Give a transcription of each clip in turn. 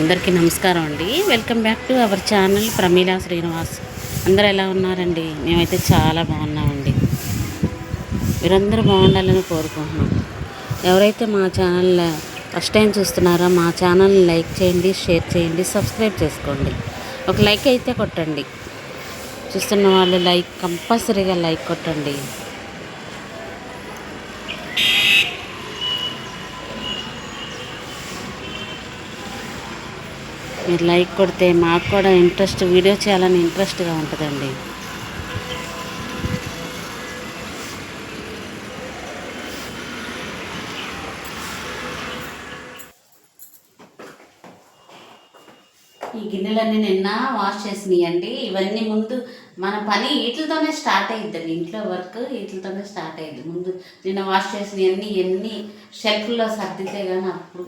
అందరికీ నమస్కారం అండి. Welcome back to our channel Pramila Srinivas. అందరు ఎలా ఉన్నారండి? మేమైతే చాలా బాగున్నామండి. మీరందరూ బాగుండాలని కోరుకుంటున్నాం. ఎవరైతే మా ఛానల్ ఫస్ట్ టైం చూస్తున్నారో మా ఛానల్ని లైక్ చేయండి షేర్ చేయండి సబ్స్క్రైబ్ చేసుకోండి. ఒక లైక్ అయితే కొట్టండి. చూస్తున్న వాళ్ళు లైక్ కంపల్సరీగా లైక్ కొట్టండి. మీరు లైక్ కొడితే మాకు కూడా ఇంట్రెస్ట్ వీడియో చేయాలని ఇంట్రెస్ట్గా ఉంటుందండి. ఈ గిన్నెలన్నీ నిన్న వాష్ చేసినాయండి. ఇవన్నీ ముందు మన పని వీటితోనే స్టార్ట్ అయ్యిద్దండి ఇంట్లో వర్క్ వీటితోనే స్టార్ట్ అయ్యింది ముందు నిన్న వాష్ చేసినవన్నీ ఎన్ని షెల్ఫ్లో సర్దితే కానీ అప్పుడు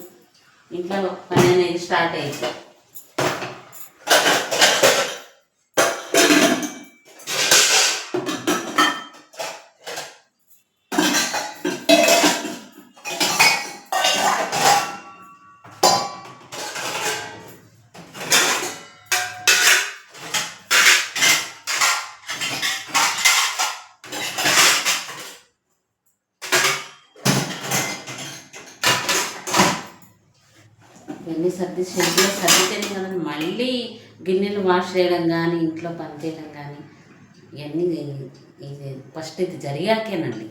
ఇంట్లో పని అనేది స్టార్ట్ అయ్యింది సర్ది షెడ్లో సర్దితేనే కదండి మళ్ళీ గిన్నెలు వాష్ చేయడం కానీ ఇంట్లో పని చేయడం కానీ ఇవన్నీ ఇది ఫస్ట్ ఇది జరిగాకేనండి.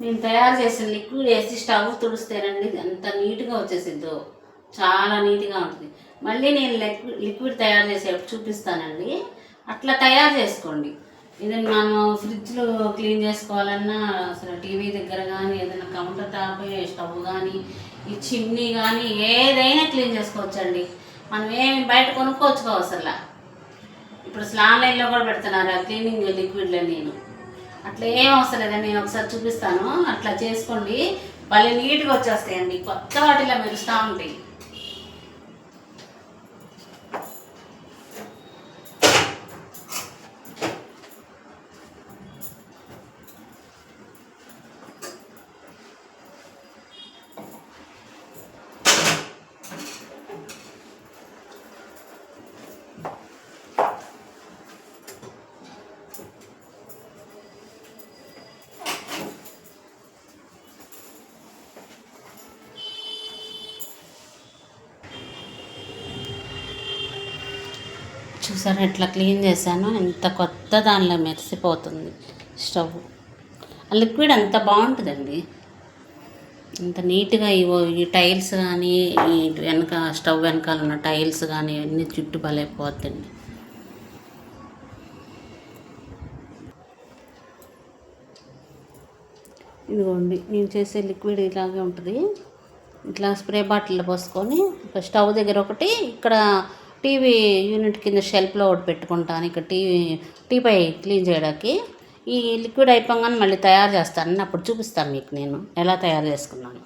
నేను తయారు చేసిన లిక్విడ్ వేసి స్టవ్ తుడిస్తేనండి ఎంత నీట్గా వచ్చేసిద్దో. చాలా నీట్గా ఉంటుంది. మళ్ళీ నేను లిక్విడ్ లిక్విడ్ తయారు చేసేటప్పుడు చూపిస్తానండి. అట్లా తయారు చేసుకోండి. ఇది మనం ఫ్రిడ్జ్లో క్లీన్ చేసుకోవాలన్నా అసలు టీవీ దగ్గర కానీ ఏదైనా కౌంటర్ టాప్ స్టవ్ కానీ ఈ చిమ్నీ కానీ ఏదైనా క్లీన్ చేసుకోవచ్చండి. మనం ఏమి బయట కొనుక్కోవచ్చుకోవసరలా ఇప్పుడు అసలు ఆన్లైన్లో కూడా పెడుతున్నారు ఆ క్లీనింగ్ లిక్విడ్లో నేను. అట్లా ఏం అవసరం లేదండి నేను ఒకసారి చూపిస్తాను. అట్లా చేసుకోండి. మళ్ళీ నీట్గా వచ్చేస్తాయండి. కొత్త వాటిలో మెరుస్తూ ఉంటాయి. చూసారా? ఎట్లా క్లీన్ చేశాను? ఎంత కొత్త దానిలో మెరిసిపోతుంది స్టవ్. ఆ లిక్విడ్ అంత బాగుంటుందండి. అంత నీట్గా ఇవో ఈ టైల్స్ కానీ ఈ వెనక స్టవ్ వెనకాల ఉన్న టైల్స్ కానీ ఇవన్నీ చుట్టు బలైపోద్దండి ఇదిగోండి నేను చేసే లిక్విడ్ ఇలాగే ఉంటుంది. ఇట్లా స్ప్రే బాటిల్లో పోసుకొని స్టవ్ దగ్గర ఒకటి ఇక్కడ టీవీ యూనిట్ కింద షెల్ఫ్లో ఒకటి పెట్టుకుంటాను ఇక్కడ టీవీ టీపై క్లీన్ చేయడానికి ఈ లిక్విడ్ అయిపోగానే మళ్ళీ తయారు చేస్తాను అప్పుడు చూపిస్తాను మీకు నేను ఎలా తయారు చేసుకున్నాను.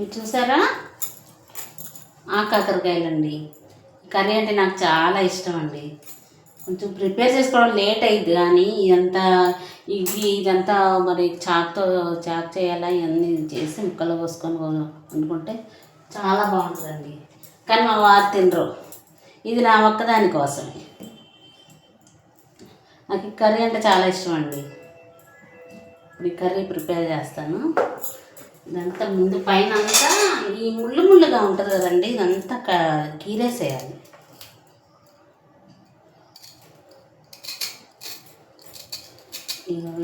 ఇది చూసారా? ఆ కాకరకాయలండి కర్రీ అంటే నాకు చాలా ఇష్టం అండి కొంచెం ప్రిపేర్ చేసుకోవడం లేట్ అయింది కానీ ఇదంతా ఇది ఇదంతా మరి చాక్తో చాక్ చేయాలా ఇవన్నీ చేసి ముక్కలు పోసుకొని వండుకుంటే చాలా బాగుంటుందండి. కానీ మా వారు తినరు. ఇది నా ఒక్కదాని కోసమే. నాకు ఈ కర్రీ అంటే చాలా ఇష్టం అండి ఇప్పుడు ఈ కర్రీ ప్రిపేర్ చేస్తాను. ఇదంతా ముందు పైన అంతా ఈ ముళ్ళు ముళ్ళుగా ఉంటుంది కదండి ఇదంతా క- గీరేసేయాలి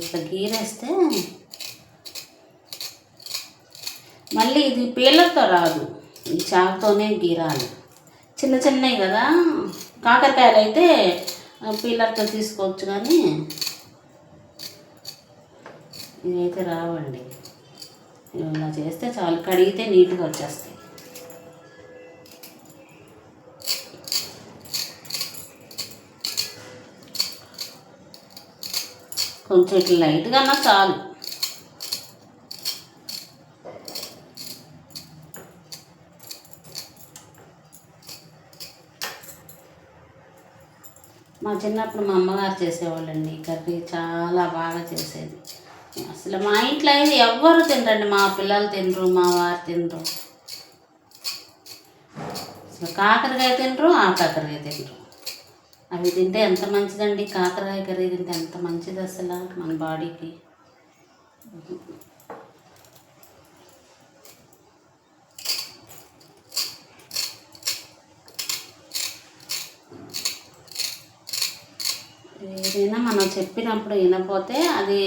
ఇట్లా గీరేస్తే మళ్ళీ ఇది పీలర్తో రాదు ఈ చాకుతోనే గీరాలి. చిన్న చిన్నవి కదా కాకరకాయలు అయితే పీలర్తో తీసుకోవచ్చు కానీ ఇవైతే రావండి. ఇలా చేస్తే చాలు. కడిగితే నీట్గా వచ్చేస్తాయి. కొంచెం ఇట్లా లైట్గా అన్నా చాలు. మా చిన్నప్పుడు మా అమ్మగారు చేసేవాళ్ళండి. ఈ కర్రీ చాలా బాగా చేసేది. అసలు మా ఇంట్లో అయితే ఎవ్వరు తినరండి. మా పిల్లలు తినరు మా వారు తినరు. అసలు కాకరకాయ తినరు ఆ కాకరకాయ తినరు. అవి తింటే ఎంత మంచిదండి? కాకరకాయ కర్రీ తింటే ఎంత మంచిది అసలు మన బాడీకి. ఏదైనా మనం చెప్పినప్పుడు వినపోతే అది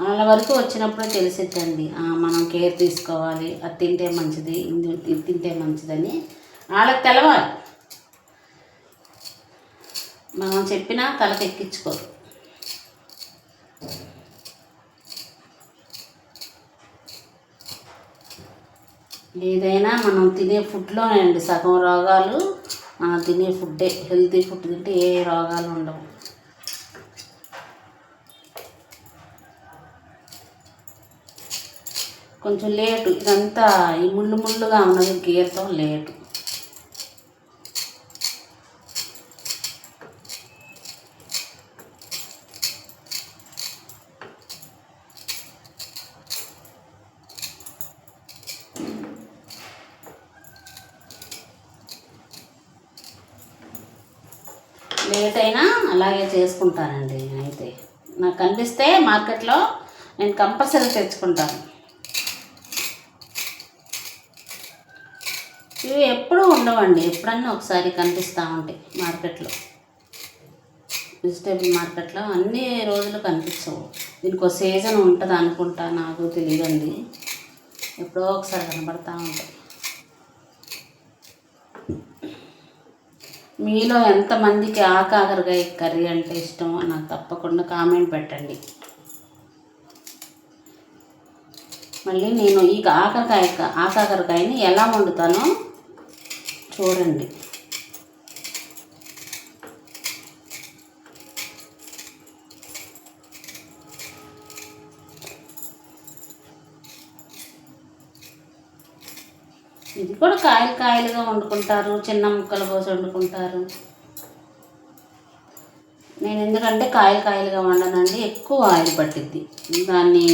వాళ్ళ వరకు వచ్చినప్పుడు తెలిసిద్దండి. మనం కేర్ తీసుకోవాలి అది తింటే మంచిది ఇది తింటే మంచిదని వాళ్ళకి తెలవాలి. మనం చెప్పినా తలకి ఏదైనా మనం తినే ఫుడ్లోనే అండి సగం రోగాలు మనం తినే ఫుడ్డే హెల్తీ ఫుడ్ తింటే ఏ రోగాలు ఉండవు. కొంచెం లేటు ఇదంతా ఈ ముళ్ళు ముళ్ళుగా ఉన్నది గీరతో లేటు. లేట్ అయినా అలాగే చేసుకుంటానండి అయితే నాకు కనిపిస్తే మార్కెట్లో నేను కంపల్సరీ తెచ్చుకుంటాను. ఇవి ఎప్పుడూ ఉండవండి. ఎప్పుడన్నా ఒకసారి కనిపిస్తూ ఉంటాయి మార్కెట్లో. వెజిటేబుల్ మార్కెట్లో అన్ని రోజులు కనిపించవు దీనికి ఒక సీజన్ ఉంటుంది అనుకుంటా నాకు తెలియదండి. ఎప్పుడో ఒకసారి కనబడతా ఉంటాయి మీలో ఎంతమందికి ఆకాకరకాయ కర్రీ అంటే ఇష్టమో నాకు తప్పకుండా కామెంట్ పెట్టండి. మళ్ళీ నేను ఈ ఆకాకరకాయ ఆకాకరకాయని ఎలా వండుతానో చూడండి. ఇది కూడా కాయలు కాయలుగా వండుకుంటారు చిన్న ముక్కలు కోసి వండుకుంటారు. నేను ఎందుకంటే కాయలు కాయలుగా వండనండి ఎక్కువ ఆయిల్ పట్టిద్ది. దాన్ని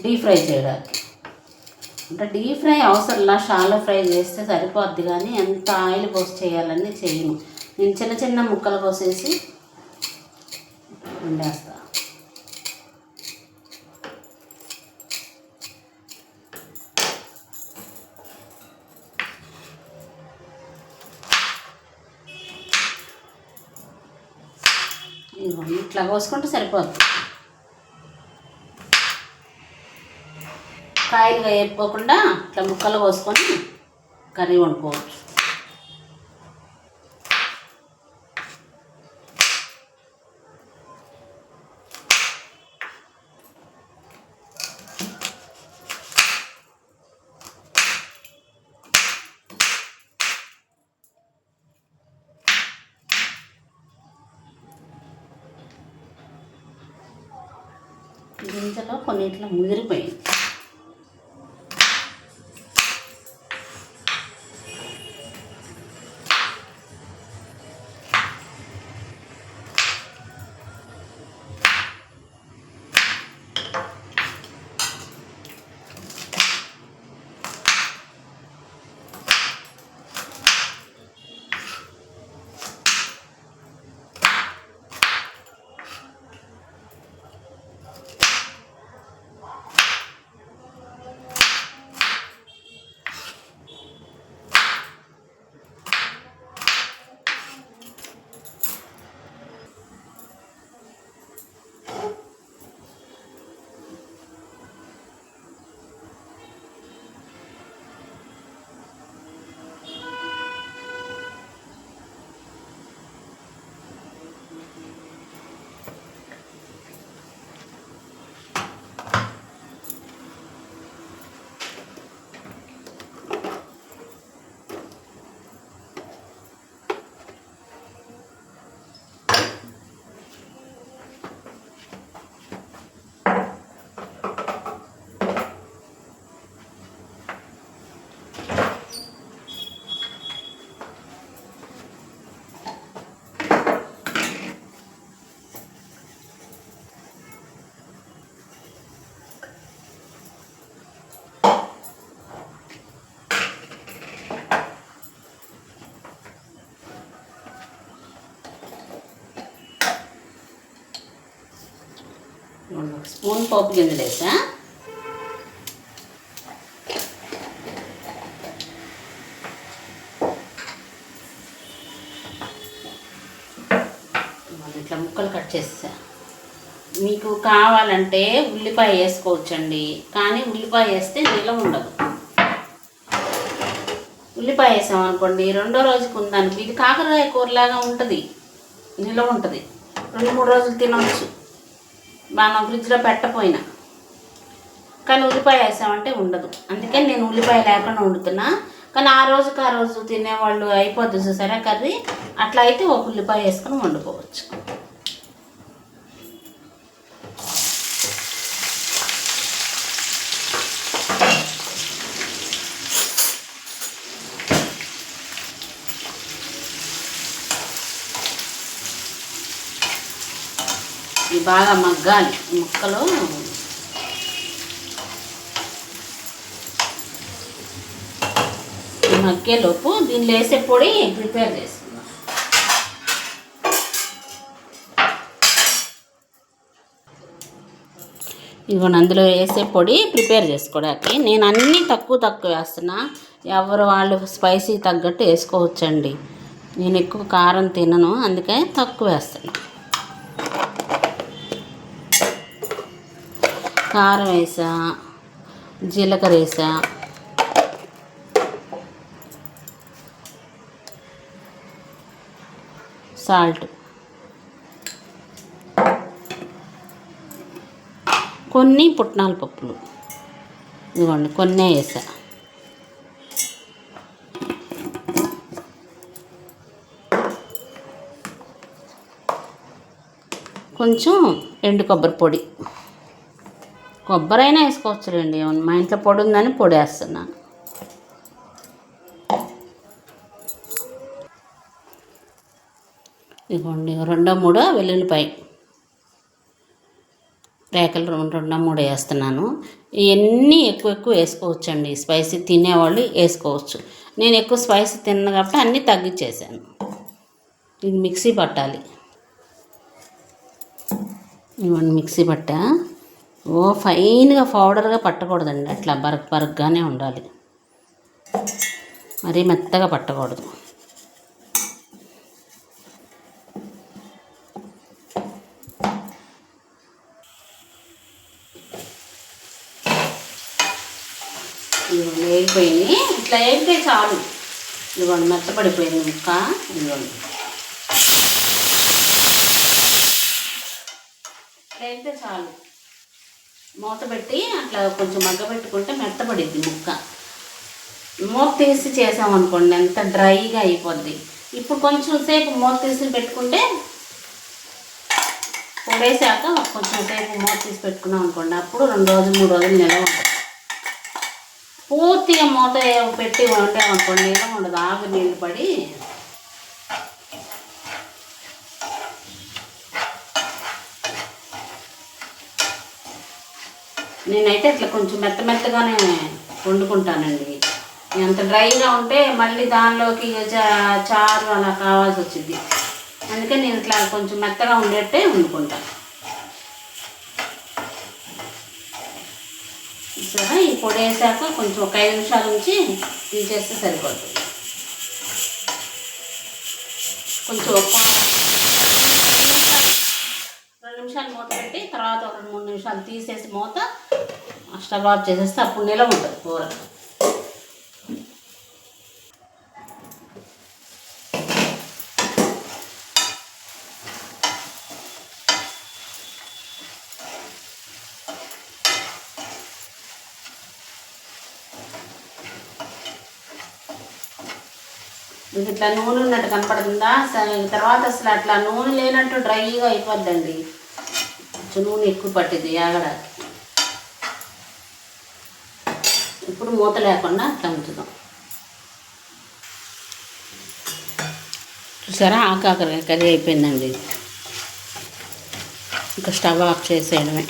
డీప్ ఫ్రై చేయడానికి. అంటే డీప్ ఫ్రై అవసరంలా షాలో ఫ్రై చేస్తే సరిపోద్ది కానీ ఎంత ఆయిల్ పోసి చేయాలని చేయను. నేను చిన్న చిన్న ముక్కలు కోసేసి వండేస్తా. ఇట్లా కోసుకుంటే సరిపోద్ది. కాయలుగా వేపుకోకుండా ఇట్లా ముక్కలు కోసుకొని కర్రీ వండుకోవచ్చు. గింజలో కొన్నిట్లో ముదిరిపోయింది. స్పూన్ పప్పు గింజలు వేసా. ఇట్లా ముక్కలు కట్ చేసా. మీకు కావాలంటే ఉల్లిపాయ వేసుకోవచ్చండి. కానీ ఉల్లిపాయ వేస్తే నిలవ ఉండదు. ఉల్లిపాయ వేసాం అనుకోండి రెండో రోజుకి ఉందనుకో ఇది కాకరకాయ కూరలాగా ఉంటుంది. నిల్వ ఉంటుంది. రెండు మూడు రోజులు తినవచ్చు మనం ఫ్రిడ్జ్లో పెట్టపోయినా. కానీ ఉల్లిపాయ వేసామంటే ఉండదు. అందుకని నేను ఉల్లిపాయ లేకుండా వండుతున్నా. కానీ ఆ రోజుకి ఆ రోజు తినేవాళ్ళు అయిపోద్ది చూసారా కర్రీ? అట్లా అయితే ఒక ఉల్లిపాయ వేసుకొని వండుకోవచ్చు. బాగా మగ్గాలి. ముక్కలు మగ్గేలోపు దీనిలో వేసే పొడి ప్రిపేర్ చేసుకుందాం. ఇదిగోండి అందులో వేసే పొడి ప్రిపేర్ చేసుకోవడానికి. నేను అన్నీ తక్కువ తక్కువ వేస్తున్నా. ఎవరు వాళ్ళు స్పైసీ తగ్గట్టు వేసుకోవచ్చండి. నేను ఎక్కువ కారం తినను అందుకే తక్కువ వేస్తున్నాను కారం వేసా జీలకర్ర వేసా సాల్ట్. కొన్ని పుట్నాల పప్పులు. ఇదిగోండి కొన్నే వేసా. కొంచెం ఎండు కొబ్బరి పొడి. కొబ్బరి అయినా వేసుకోవచ్చులేండి మా ఇంట్లో పొడి ఉందని పొడి వేస్తున్నాను. ఇదిగోండి రెండో మూడో వెల్లుల్లిపాయ. రేకలు రెండు రెండో మూడు వేస్తున్నాను. ఇవన్నీ ఎక్కువ ఎక్కువ వేసుకోవచ్చండి. స్పైసీ తినేవాళ్ళు వేసుకోవచ్చు. నేను ఎక్కువ స్పైసీ తిన్న కాబట్టి అన్నీ తగ్గించేసాను. ఇది మిక్సీ పట్టాలి. ఇవన్నీ మిక్సీ పట్టా. ఓ ఫైన్గా పౌడర్గా పట్టకూడదండి. అట్లా బరక్ బరక్గానే ఉండాలి. మరీ మెత్తగా పట్టకూడదు. వేగిపోయింది. ఇట్లా వేగితే చాలు. ఇదిగోండి మెత్తపడిపోయింది ముక్క. ఇదిగోండి. ఇట్లా వేగితే చాలు. మూత పెట్టి అట్లా కొంచెం మగ్గబెట్టుకుంటే మెత్తబడిద్ది ముక్క. మూత తీసి చేసామనుకోండి ఎంత డ్రైగా అయిపోద్ది. ఇప్పుడు కొంచెం సేపు మూత తీసి పెట్టుకుంటే పొడేసాక కొంచెం సేపు మూత తీసి పెట్టుకున్నాం అనుకోండి అప్పుడు రెండు రోజులు మూడు రోజులు నిలవ ఉంటుంది. పూర్తిగా మూత పెట్టి వండామనుకోండి నిలవ ఉండదు ఆవిరి నీళ్ళు పడి నేనైతే ఇట్లా కొంచెం మెత్త మెత్తగానే వండుకుంటానండి. అంత డ్రైగా ఉంటే మళ్ళీ దానిలోకి చా- చారు అలా కావాల్సి వచ్చింది అందుకే నేను ఇట్లా కొంచెం మెత్తగా ఉండేట్టే వండుకుంటాను సరే ఈ పొడి వేసాక కొంచెం ఒక ఐదు నిమిషాల నుంచి తీసేస్తే సరిపోతుంది. కొంచెం ఒక రెండు నిమిషాలు మూత పెట్టి తర్వాత ఒక మూడు నిమిషాలు తీసేసి మూత స్టవ్ ఆఫ్ చేసేస్తే అప్పుడు నిలవ ఉంటుంది కూర. మీకు ఇట్లా నూనె ఉన్నట్టు కనపడుతుందా తర్వాత అసలు అట్లా నూనె లేనట్టు డ్రైగా అయిపోద్దండి. కొంచెం నూనె ఎక్కువ పట్టింది ఆగడానికి ఇప్పుడు మూత లేకుండా అట్లా ఉంచుదాం. చూసారా? ఆకాకరే కర్రీ అయిపోయిందండి. ఇంకా స్టవ్ ఆఫ్ చేసేయడమే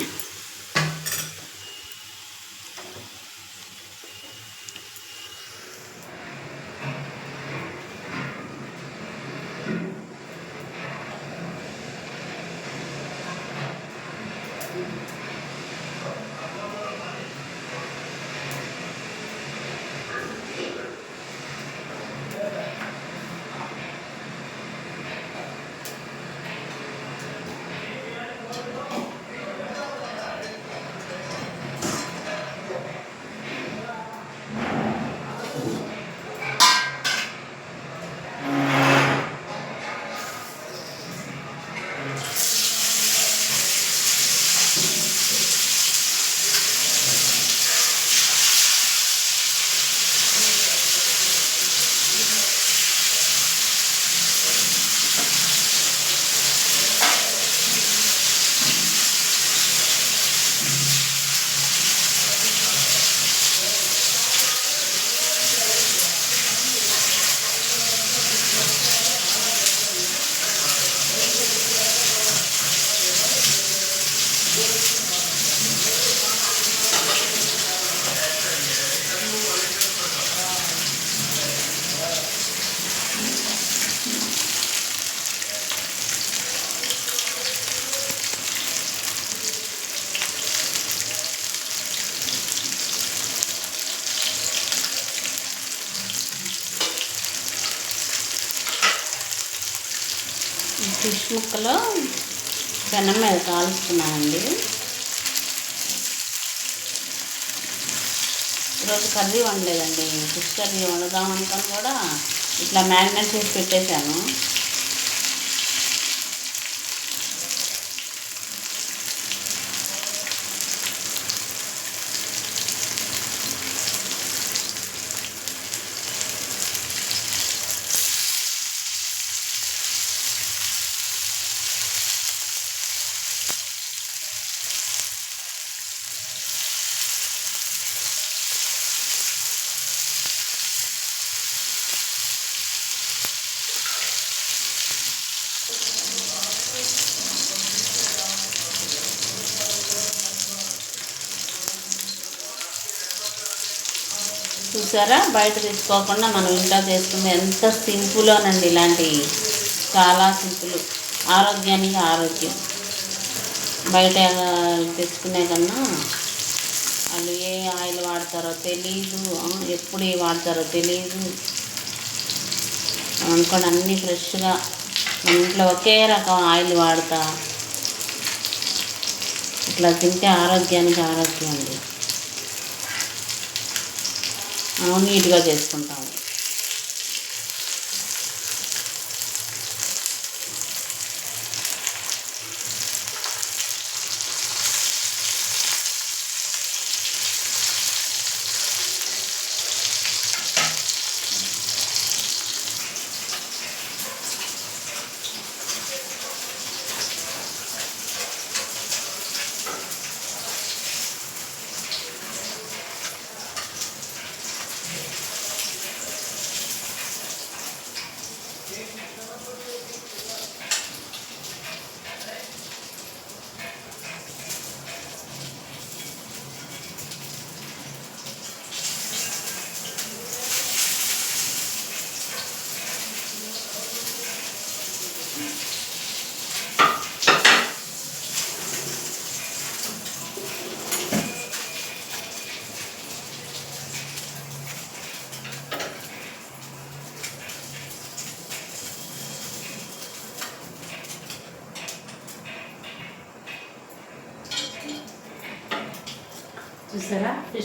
ఫిష్ ముక్కలు పెనం మీద కాలుస్తున్నానండి. ఈరోజు కర్రీ వండలేదండి ఫిష్ కర్రీ వండుదాం అనుకొని కూడా ఇట్లా మ్యారినేట్ చేసి పెట్టేశాను. చూసారా? బయట తీసుకోకుండా మనం ఇంట్లో చేసుకుంటే ఎంత సింపులోనండి ఇలాంటివి చాలా సింపుల్. ఆరోగ్యానికి ఆరోగ్యం. బయట తెచ్చుకునే కన్నా వాళ్ళు ఏ ఆయిల్ వాడతారో తెలీదు. ఎప్పుడు ఏ వాడతారో తెలీదు. అనుకోండి అన్నీ ఫ్రెష్గా మన ఇంట్లో ఒకే రకం ఆయిల్ వాడతా. ఇట్లా తింటే ఆరోగ్యానికి ఆరోగ్యం అండి. నీట్గా చేసుకుంటాము.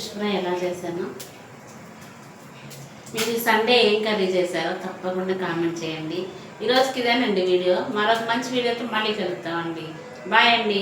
చూసారా ఎలా చేశాను. మీరు సండే ఏం కర్రీ చేశారో తప్పకుండా కామెంట్ చేయండి. ఈరోజుకి ఇదేనండి వీడియో. మరొక మంచి వీడియోతో మళ్ళీ కలుగుతామండి బాయ్ అండి.